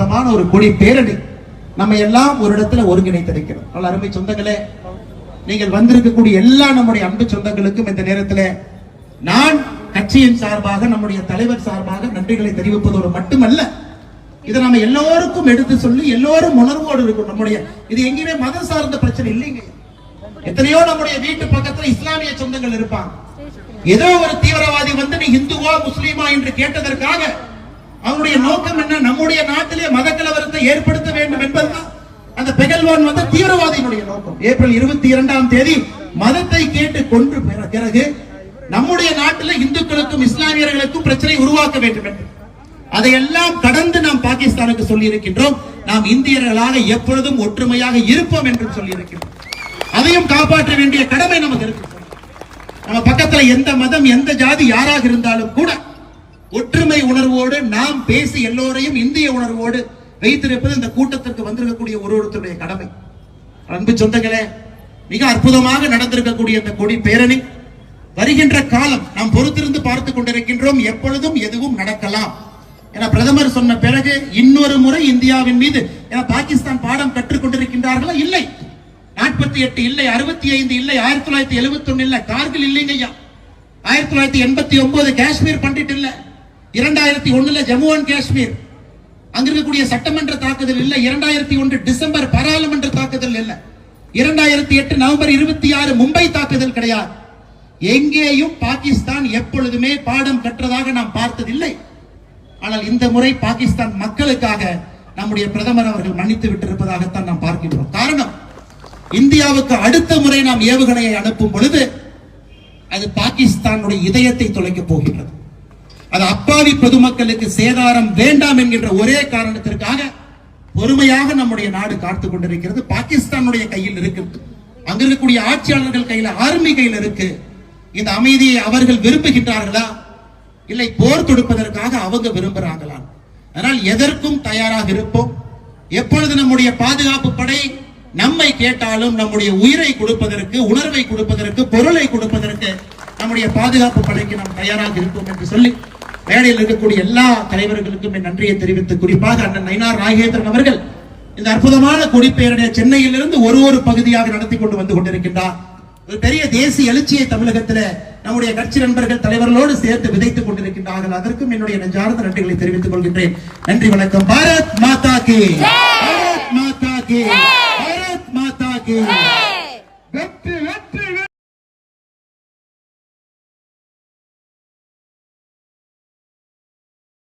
அற்புதமான ஒரு கொடி பேரணி நம்ம எல்லாம் ஒரு இடத்துல ஒருங்கிணைத்திருக்கிறோம். நல்ல அருமை சொந்தங்களே நீங்கள் வந்திருக்கக்கூடிய எல்லா நம்முடைய அன்பு சொந்தங்களுக்கும் இந்த நேரத்தில் நான் கட்சியின் சார்பாக நம்முடைய தலைவர் சார்பாக நன்றிகளை தெரிவிப்பதோடு மட்டுமல்ல இதை நம்ம எல்லோருக்கும் எடுத்து சொல்லி எல்லோரும் உணர்வோடு இருக்கும் நம்முடைய இது எங்கேயுமே மதம் சார்ந்த பிரச்சனை இல்லைங்க. எத்தனையோ நம்முடைய வீட்டு பக்கத்துல இஸ்லாமிய சொந்தங்கள் இருப்பாங்க. ஏதோ ஒரு தீவிரவாதி வந்து நீ இந்துவா முஸ்லீமா என்று கேட்டதற்காக அவனுடைய நோக்கம் என்ன? நம்முடைய நாட்டிலே மத கலவரத்தை ஏற்படுத்த வேண்டும் என்பதுதான். அந்த பெகல்வான் வந்து தீவிரவாதியினுடைய நோக்கம். ஏப்ரல் இருபத்தி இரண்டாம் தேதி மதத்தை கேட்டு கொன்று பிற- பிறகு நம்முடைய நாட்டில் இந்துக்களுக்கும் இஸ்லாமியர்களுக்கும் பிரச்சனை உருவாக்க வேண்டும் என்று. அதையெல்லாம் கடந்து நாம் பாகிஸ்தானுக்கு சொல்லி இருக்கின்றோம் நாம் இந்தியர்களாக எப்பொழுதும் ஒற்றுமையாக இருப்போம் என்று சொல்லி இருக்கின்றோம் அதையும் காப்பாற்ற வேண்டிய கடமை நமக்கு இருக்கு. நம்ம பக்கத்துல எந்த மதம் எந்த ஜாதி யாராக இருந்தாலும் கூட ஒற்றுமை உணர்வோடு நாம் பேசி எல்லோரையும் இந்திய உணர்வோடு வைத்திருப்பது இந்த கூட்டத்திற்கு வந்திருக்கக்கூடிய ஒரு ஒருத்தருடைய கடமை. அன்பு சொந்தங்களே மிக அற்புதமாக நடந்திருக்கக்கூடிய இந்த கொடி பேரணி வருகின்ற காலம் நாம் பொறுத்திருந்து பார்த்துக் கொண்டிருக்கின்றோம் எப்பொழுதும் எதுவும் நடக்கலாம். என பிரதமர் சொன்ன பிறகு இன்னொரு முறை இந்தியாவின் மீது என பாகிஸ்தான் பாடம் கற்றுக் கொண்டிருக்கின்றார்களா? இல்லை. நாற்பத்தி எட்டு இல்லை அறுபத்தி ஐந்து இல்லை ஆயிரத்தி தொள்ளாயிரத்தி எழுபத்தி ஒன்னு இல்ல கார்கில் இல்லைங்க ஐயா. ஆயிரத்தி தொள்ளாயிரத்தி எண்பத்தி ஒன்பது காஷ்மீர் பண்டிட் இல்லை. இரண்டாயிரத்தி ஒண்ணுல ஜம்மு அண்ட் காஷ்மீர். அங்க இருக்கக்கூடிய சட்டமன்ற தாக்குதல் இல்ல. இரண்டாயிரத்தி ஒன்று டிசம்பர் பாராளுமன்ற தாக்குதல் இல்ல. இரண்டாயிரத்தி எட்டு நவம்பர் இருபத்தி ஆறு மும்பை தாக்குதல் கிடையாது. எங்கேயும் பாகிஸ்தான் எப்பொழுதுமே பாடம் கற்றதாக நாம் பார்த்ததில்லை. ஆனால் இந்த முறை பாகிஸ்தான் மக்களுக்காக நம்முடைய பிரதமர் அவர்கள் மன்னித்து விட்டிருப்பதாகத்தான் நாம் பார்க்கின்றோம். காரணம் இந்தியாவுக்கு அடுத்த முறை நாம் ஏவுகணையை அனுப்பும் பொழுது அது பாகிஸ்தானுடைய இதயத்தை தொலைக்கப் போகின்றது. அது அப்பாவி பொதுமக்களுக்கு சேதாரம் வேண்டாம் என்கின்ற ஒரே காரணத்திற்காக பொறுமையாக நம்முடைய நாடு காத்துக் கொண்டிருக்கிறது. பாகிஸ்தானுடைய கையில் இருக்கிறது அங்க இருக்கக்கூடிய ஆட்சியாளர்கள் கையில ஆர்மி கையில் இருக்கு. இந்த அமைதியை அவர்கள் விரும்புகின்றார்களா? இல்லை போர் தொடுப்பதற்காக அவங்க விரும்புறாங்களா அதனால் எதற்கும் தயாராக இருப்போம். எப்பொழுது நம்முடைய பாதுகாப்பு படை நம்மை கேட்டாலும் நம்முடைய உயிரை கொடுப்பதற்கு உணர்வை கொடுப்பதற்கு பொருளை கொடுப்பதற்கு நம்முடைய பாதுகாப்பு படைக்கு நாம் தயாராக இருப்போம் என்று சொல்லி மேடையில் இருக்கக்கூடிய எல்லா தலைவர்களுக்கும் என் நன்றியை தெரிவித்து குறிப்பாக அண்ணன் நயினார் நாகேந்திரன் அவர்கள் இந்த அற்புதமான கொடிப்பெயருடைய சென்னையிலிருந்து ஒரு ஒரு பகுதியாக நடத்தி கொண்டு வந்து கொண்டிருக்கின்றார். ஒரு பெரிய தேசிய எழுச்சியை தமிழகத்தில் நம்முடைய கட்சி நண்பர்கள் தலைவர்களோடு சேர்த்து விதைத்துக் கொண்டிருக்கின்றார்கள். அதற்கும் என்னுடைய நெஞ்சார்ந்த நன்றிகளை தெரிவித்துக் கொள்கின்றேன். நன்றி வணக்கம். பாரத் மாதா கே.